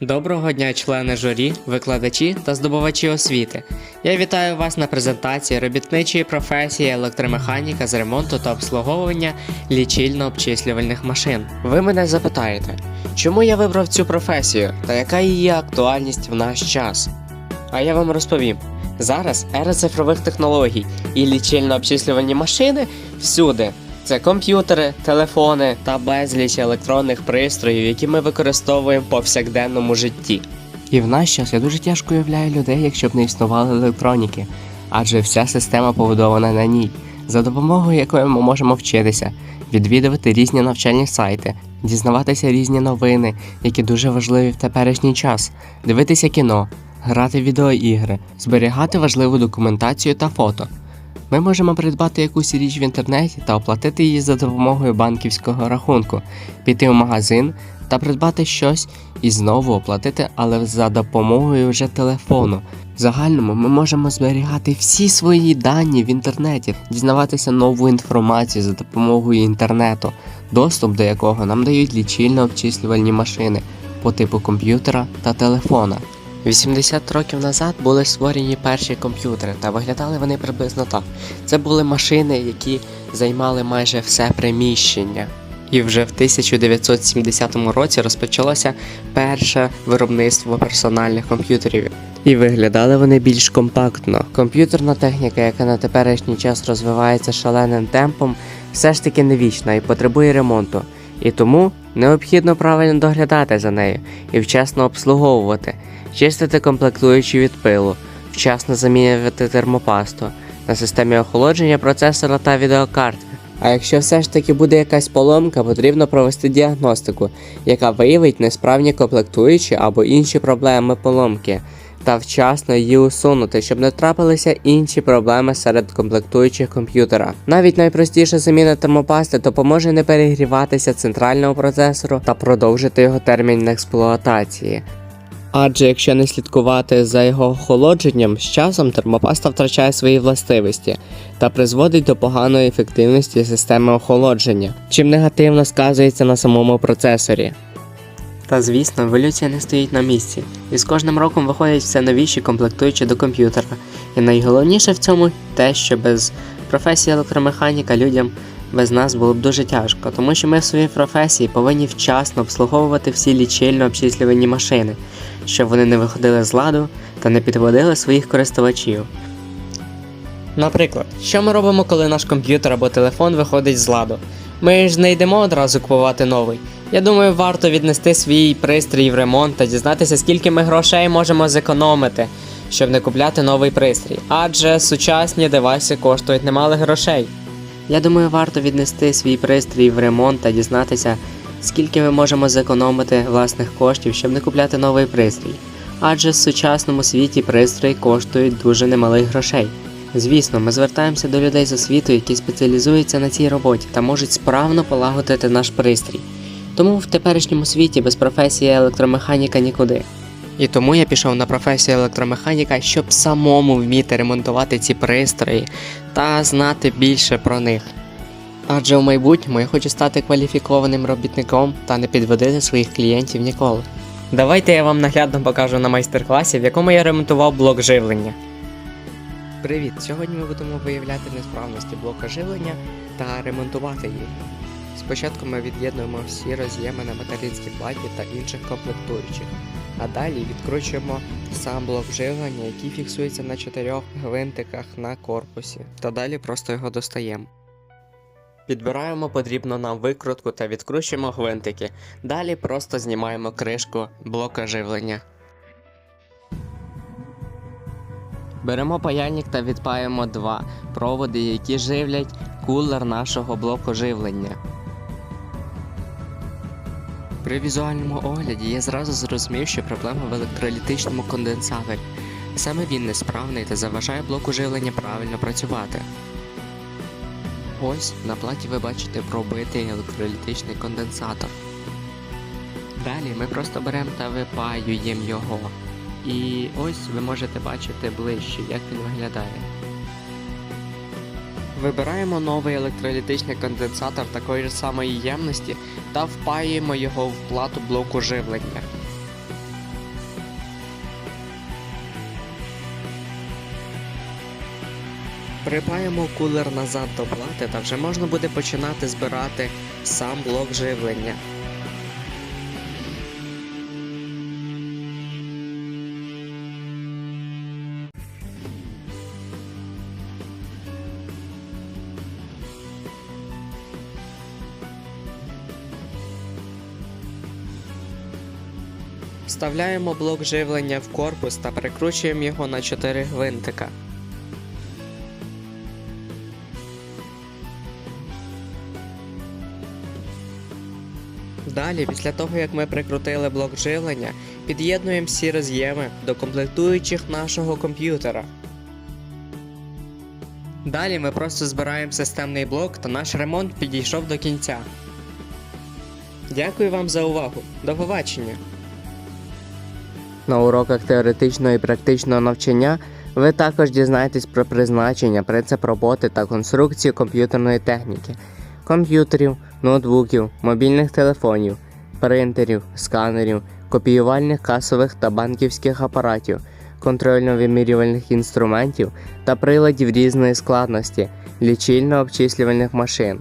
Доброго дня, члени журі, викладачі та здобувачі освіти. Я вітаю вас на презентації робітничої професії електромеханіка з ремонту та обслуговування лічильно-обчислювальних машин. Ви мене запитаєте, чому я вибрав цю професію та яка її актуальність в наш час? А я вам розповім. Зараз ера цифрових технологій і лічильно-обчислювальні машини всюди. Це комп'ютери, телефони та безліч електронних пристроїв, які ми використовуємо в повсякденному житті. І в наш час я дуже тяжко уявляю людей, якщо б не існували електроніки, адже вся система побудована на ній, за допомогою якої ми можемо вчитися, відвідувати різні навчальні сайти, дізнаватися різні новини, які дуже важливі в теперішній час, дивитися кіно, грати в відеоігри, зберігати важливу документацію та фото. Ми можемо придбати якусь річ в інтернеті та оплатити її за допомогою банківського рахунку, піти в магазин та придбати щось і знову оплатити, але за допомогою вже телефону. В загальному ми можемо зберігати всі свої дані в інтернеті, дізнаватися нову інформацію за допомогою інтернету, доступ до якого нам дають лічильно-обчислювальні машини по типу комп'ютера та телефона. 80 років назад були створені перші комп'ютери, та виглядали вони приблизно так. Це були машини, які займали майже все приміщення. І вже в 1970 році розпочалося перше виробництво персональних комп'ютерів. І виглядали вони більш компактно. Комп'ютерна техніка, яка на теперішній час розвивається шаленим темпом, все ж таки не вічна і потребує ремонту. І тому необхідно правильно доглядати за нею і вчасно обслуговувати, чистити комплектуючі від пилу, вчасно замінювати термопасту на системі охолодження процесора та відеокартки. А якщо все ж таки буде якась поломка, потрібно провести діагностику, яка виявить несправні комплектуючі або інші проблеми поломки, та вчасно її усунути, щоб не трапилися інші проблеми серед комплектуючих комп'ютера. Навіть найпростіша заміна термопасти допоможе не перегріватися центральному процесору та продовжити його термін експлуатації. Адже якщо не слідкувати за його охолодженням, з часом термопаста втрачає свої властивості та призводить до поганої ефективності системи охолодження, чим негативно сказується на самому процесорі. Та звісно, еволюція не стоїть на місці, і з кожним роком виходять все новіші комплектуючі до комп'ютера. І найголовніше в цьому те, що без професії електромеханіка людям без нас було б дуже тяжко, тому що ми в своїй професії повинні вчасно обслуговувати всі лічильно обчислювані машини, щоб вони не виходили з ладу та не підводили своїх користувачів. Наприклад, що ми робимо, коли наш комп'ютер або телефон виходить з ладу? Ми ж не йдемо одразу купувати новий. Я думаю, варто віднести свій пристрій в ремонт та дізнатися, скільки ми грошей можемо зекономити, щоб не купляти новий пристрій. Адже сучасні девайси коштують немало грошей. Я думаю, варто віднести свій пристрій в ремонт та дізнатися, скільки ми можемо зекономити власних коштів, щоб не купляти новий пристрій. Адже в сучасному світі пристрої коштують дуже немалих грошей. Звісно, ми звертаємося до людей з освітою, які спеціалізуються на цій роботі та можуть справно полагодити наш пристрій. Тому в теперішньому світі без професії електромеханіка нікуди. І тому я пішов на професію електромеханіка, щоб самому вміти ремонтувати ці пристрої та знати більше про них. Адже в майбутньому я хочу стати кваліфікованим робітником та не підводити своїх клієнтів ніколи. Давайте я вам наглядно покажу на майстер-класі, в якому я ремонтував блок живлення. Привіт! Сьогодні ми будемо виявляти несправності блока живлення та ремонтувати їх. Спочатку ми від'єднуємо всі роз'єми на материнській платі та інших комплектуючих, а далі відкручуємо сам блок живлення, який фіксується на чотирьох гвинтиках на корпусі, та далі просто його достаємо. Підбираємо потрібну нам викрутку та відкручуємо гвинтики. Далі просто знімаємо кришку блока живлення. Беремо паяльник та відпаємо два проводи, які живлять кулер нашого блоку живлення. При візуальному огляді я зразу зрозумів, що проблема в електролітичному конденсаторі. Саме він несправний та заважає блоку живлення правильно працювати. Ось на платі ви бачите пробитий електролітичний конденсатор. Далі ми просто беремо та випаюємо його. І ось ви можете бачити ближче, як він виглядає. Вибираємо новий електролітичний конденсатор такої ж самої ємності та впаємо його в плату блоку живлення. Припаємо кулер назад до плати та вже можна буде починати збирати сам блок живлення. Вставляємо блок живлення в корпус та прикручуємо його на 4 гвинтика. Далі, після того як ми прикрутили блок живлення, під'єднуємо всі роз'єми до комплектуючих нашого комп'ютера. Далі ми просто збираємо системний блок та наш ремонт підійшов до кінця. Дякую вам за увагу. До побачення! На уроках теоретичного і практичного навчання ви також дізнаєтесь про призначення, принцип роботи та конструкцію комп'ютерної техніки, комп'ютерів, ноутбуків, мобільних телефонів, принтерів, сканерів, копіювальних касових та банківських апаратів, контрольно-вимірювальних інструментів та приладів різної складності, лічильно-обчислювальних машин.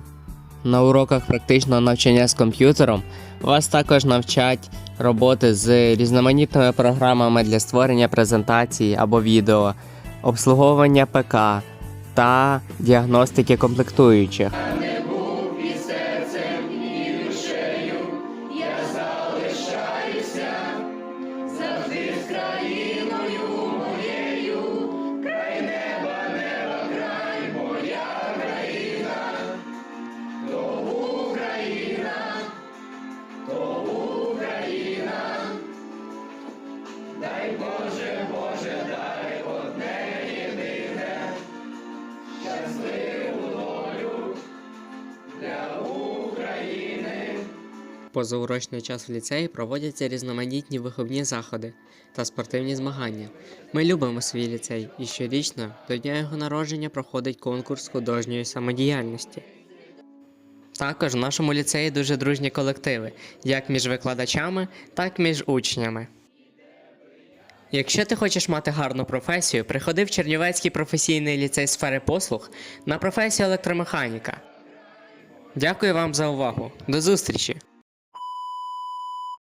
На уроках практичного навчання з комп'ютером вас також навчать роботи з різноманітними програмами для створення презентацій або відео, обслуговування ПК та діагностики комплектуючих. Дай Боже, Боже, дай одне єдине, щасливу долю для України. Позаурочний час в ліцеї проводяться різноманітні виховні заходи та спортивні змагання. Ми любимо свій ліцей і щорічно до дня його народження проходить конкурс художньої самодіяльності. Також в нашому ліцеї дуже дружні колективи, як між викладачами, так і між учнями. Якщо ти хочеш мати гарну професію, приходи в Чернівецький професійний ліцей сфери послуг на професію електромеханіка. Дякую вам за увагу. До зустрічі!